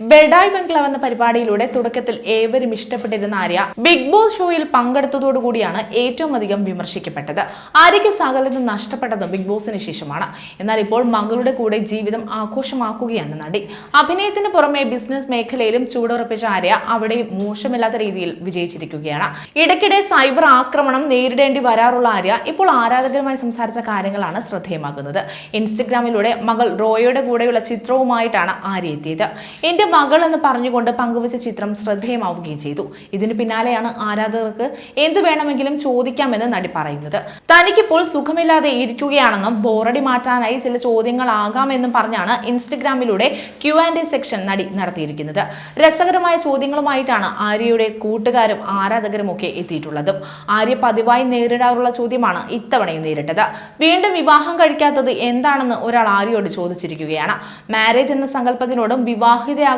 ബെഡായ് ബംഗ്ലാവ് എന്ന പരിപാടിയിലൂടെ തുടക്കത്തിൽ ഏവരും ഇഷ്ടപ്പെട്ടിരുന്ന ആര്യ ബിഗ് ബോസ് ഷോയിൽ പങ്കെടുത്തതോടുകൂടിയാണ് ഏറ്റവും അധികം വിമർശിക്കപ്പെട്ടത്. ആര്യയ്ക്ക് സകലതും നഷ്ടപ്പെട്ടത് ബിഗ് ബോസിന് ശേഷമാണ്. എന്നാൽ ഇപ്പോൾ മകളുടെ കൂടെ ജീവിതം ആഘോഷമാക്കുകയാണ് നടി. അഭിനയത്തിന് പുറമെ ബിസിനസ് മേഖലയിലും ചൂടുറപ്പിച്ച ആര്യ അവിടെ മോശമില്ലാത്ത രീതിയിൽ വിജയിച്ചിരിക്കുകയാണ്. ഇടയ്ക്കിടെ സൈബർ ആക്രമണം നേരിടേണ്ടി വരാറുള്ള ആര്യ ഇപ്പോൾ ആരാധകരുമായി സംസാരിച്ച കാര്യങ്ങളാണ് ശ്രദ്ധേയമാകുന്നത്. ഇൻസ്റ്റഗ്രാമിലൂടെ മകൾ റോയയുടെ കൂടെയുള്ള ചിത്രവുമായിട്ടാണ് ആര്യ എത്തിയത്. എന്റെ മകൾ എന്ന് പറഞ്ഞുകൊണ്ട് പങ്കുവച്ച ചിത്രം ശ്രദ്ധേയമാവുകയും ചെയ്തു. ഇതിന് പിന്നാലെയാണ് ആരാധകർക്ക് എന്ത് വേണമെങ്കിലും ചോദിക്കാമെന്ന് നടി പറയുന്നത്. തനിക്കിപ്പോൾ സുഖമില്ലാതെ ഇരിക്കുകയാണെന്നും ബോറടി മാറ്റാനായി ചില ചോദ്യങ്ങൾ ചോദ്യങ്ങളാകാമെന്നും പറഞ്ഞാണ് ഇൻസ്റ്റഗ്രാമിലൂടെ ക്യു ആൻഡ് എ സെക്ഷൻ നടി നടത്തിയിരിക്കുന്നത്. രസകരമായ ചോദ്യങ്ങളുമായിട്ടാണ് ആര്യയുടെ കൂട്ടുകാരും ആരാധകരും ഒക്കെ എത്തിയിട്ടുള്ളതും. ആര്യ പതിവായി നേരിടാറുള്ള ചോദ്യമാണ് ഇത്തവണയും നേരിട്ടത്. വീണ്ടും വിവാഹം കഴിക്കാത്തത് എന്താണെന്ന് ഒരാൾ ആര്യയോട് ചോദിച്ചിരിക്കുകയാണ്. മാരേജ് എന്ന സങ്കല്പത്തിനോടും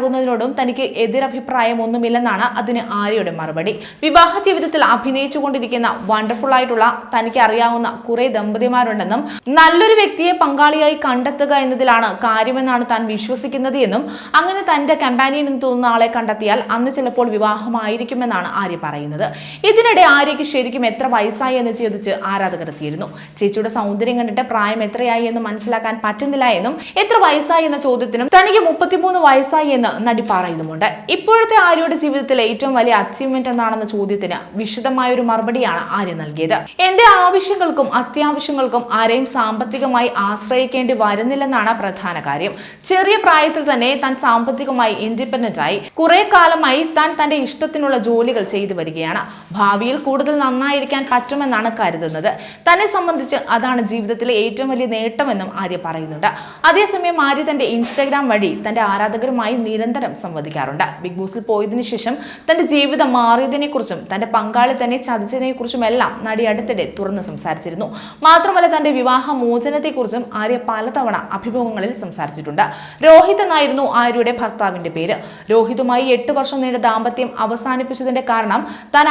വിവാഹിതയാകുന്നതിനോടും തനിക്ക് എതിരഭിപ്രായം ഒന്നുമില്ലെന്നാണ് അതിന് ആര്യയുടെ മറുപടി. വിവാഹ ജീവിതത്തിൽ അഭിനയിച്ചുകൊണ്ടിരിക്കുന്ന വണ്ടർഫുൾ ആയിട്ടുള്ള തനിക്ക് അറിയാവുന്ന കുറെ ദമ്പതിമാരുണ്ടെന്നും നല്ലൊരു വ്യക്തിയെ പങ്കാളിയായി കണ്ടെത്തുക എന്നതിലാണ് കാര്യമെന്നാണ് താൻ വിശ്വസിക്കുന്നത് എന്നും അങ്ങനെ തന്റെ കമ്പാനിയൻ എന്ന് തോന്നുന്ന ആളെ കണ്ടെത്തിയാൽ അന്ന് ചിലപ്പോൾ വിവാഹമായിരിക്കുമെന്നാണ് ആര്യ പറയുന്നത്. ഇതിനിടെ ആര്യയ്ക്ക് ശരിക്കും എത്ര വയസ്സായി എന്ന് ചോദിച്ച് ആരാധകർ എത്തിയിരുന്നു. ചേച്ചിയുടെ സൗന്ദര്യം കണ്ടിട്ട് പ്രായം എത്രയായി എന്ന് മനസ്സിലാക്കാൻ പറ്റുന്നില്ല എന്നും എത്ര വയസ്സായി എന്ന ചോദ്യത്തിനും തനിക്ക് മുപ്പത്തിമൂന്ന് വയസ്സായി എന്ന് നടി പറയുന്നുമുണ്ട് ഇപ്പോഴത്തെ ആര്യയുടെ ജീവിതത്തിലെ ഏറ്റവും വലിയ അച്ചീവ്മെന്റ് എന്താണെന്ന ചോദ്യത്തിന് വിശദമായ ഒരു മറുപടിയാണ് ആര്യ നൽകിയത്. എന്റെ ആവശ്യങ്ങൾക്കും അത്യാവശ്യങ്ങൾക്കും ആരെയും സാമ്പത്തികമായി ആശ്രയിക്കേണ്ടി വരുന്നില്ലെന്നാണ് പ്രധാന കാര്യം. ചെറിയ പ്രായത്തിൽ തന്നെ താൻ സാമ്പത്തികമായി ഇൻഡിപെൻഡന്റ് ആയി. കുറെ കാലമായി താൻ തന്റെ ഇഷ്ടത്തിനുള്ള ജോലികൾ ചെയ്തു വരികയാണ്. ഭാവിയിൽ കൂടുതൽ നന്നായിരിക്കാൻ പറ്റുമെന്നാണ് കരുതുന്നത്. തന്നെ സംബന്ധിച്ച് അതാണ് ജീവിതത്തിലെ ഏറ്റവും വലിയ നേട്ടമെന്നും ആര്യ പറയുന്നുണ്ട്. അതേസമയം ആര്യ തന്റെ ഇൻസ്റ്റാഗ്രാം വഴി തന്റെ ആരാധകരുമായി നിരന്തരം സംവദിക്കാറുണ്ട്. ബിഗ് ബോസിൽ പോയതിനു ശേഷം തന്റെ ജീവിതം മാറിയതിനെ കുറിച്ചും തന്റെ പങ്കാളി തന്നെ ചതിച്ചതിനെ കുറിച്ചും എല്ലാം നടി അടുത്തിടെ തുറന്ന് സംസാരിച്ചിരുന്നു. മാത്രമല്ല തന്റെ വിവാഹ മോചനത്തെക്കുറിച്ചും ആര്യ പലതവണ അഭിമുഖങ്ങളിൽ സംസാരിച്ചിട്ടുണ്ട്. രോഹിത് എന്നായിരുന്നു ആര്യയുടെ ഭർത്താവിന്റെ പേര്. രോഹിതുമായി എട്ട് വർഷം നീണ്ട ദാമ്പത്യം അവസാനിപ്പിച്ചതിന്റെ കാരണം താൻ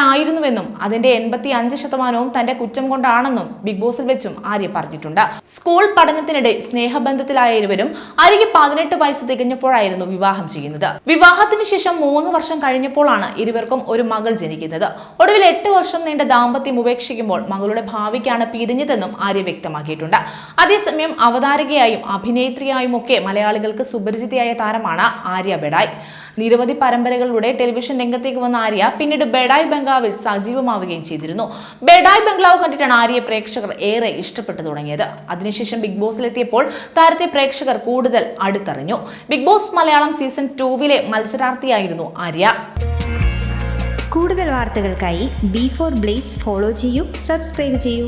അതിന്റെ എൺപത്തി അഞ്ച് ശതമാനവും തന്റെ കുറ്റം കൊണ്ടാണെന്നും ബിഗ് ബോസിൽ വെച്ചും ആര്യ പറഞ്ഞിട്ടുണ്ട്. സ്കൂൾ പഠനത്തിനിടെ സ്നേഹബന്ധത്തിലായ ഇരുവരും ആര്യയ്ക്ക് പതിനെട്ട് വയസ്സ് തികഞ്ഞപ്പോഴായിരുന്നു വിവാഹം ചെയ്യുന്നത്. വിവാഹത്തിന് ശേഷം മൂന്ന് വർഷം കഴിഞ്ഞപ്പോഴാണ് ഇരുവർക്കും ഒരു മകൾ ജനിക്കുന്നത്. ഒടുവിൽ എട്ട് വർഷം നീണ്ട ദാമ്പത്യം ഉപേക്ഷിക്കുമ്പോൾ മകളുടെ ഭാവിക്കാണ് പിരിഞ്ഞതെന്നും ആര്യ വ്യക്തമാക്കിയിട്ടുണ്ട്. അതേസമയം അവതാരകയായും അഭിനേത്രിയായും ഒക്കെ മലയാളികൾക്ക് സുപരിചിതയായ താരമാണ് ആര്യ ബെഡായ്. നിരവധി പരമ്പരകളിലൂടെ ടെലിവിഷൻ രംഗത്തേക്ക് വന്ന ആര്യ പിന്നീട് ബെഡായ് ബംഗ്ലാവിൽ സജീവമാവുകയും ചെയ്തിരുന്നു. ബെഡായ് ബംഗ്ലാവ് കണ്ടിട്ടാണ് ആര്യയെ പ്രേക്ഷകർ ഏറെ ഇഷ്ടപ്പെട്ടു തുടങ്ങിയത്. അതിനുശേഷം ബിഗ് ബോസിലെത്തിയപ്പോൾ താരത്തെ പ്രേക്ഷകർ കൂടുതൽ അടുത്തറിഞ്ഞു. ബിഗ് ബോസ് മലയാളം സീസൺ ടൂവിലെ മത്സരാർത്ഥിയായിരുന്നു ആര്യ. കൂടുതൽ വാർത്തകൾക്കായി ബി ഫോർ ബ്ലേസ് ഫോളോ ചെയ്യൂ സബ്സ്ക്രൈബ് ചെയ്യൂ.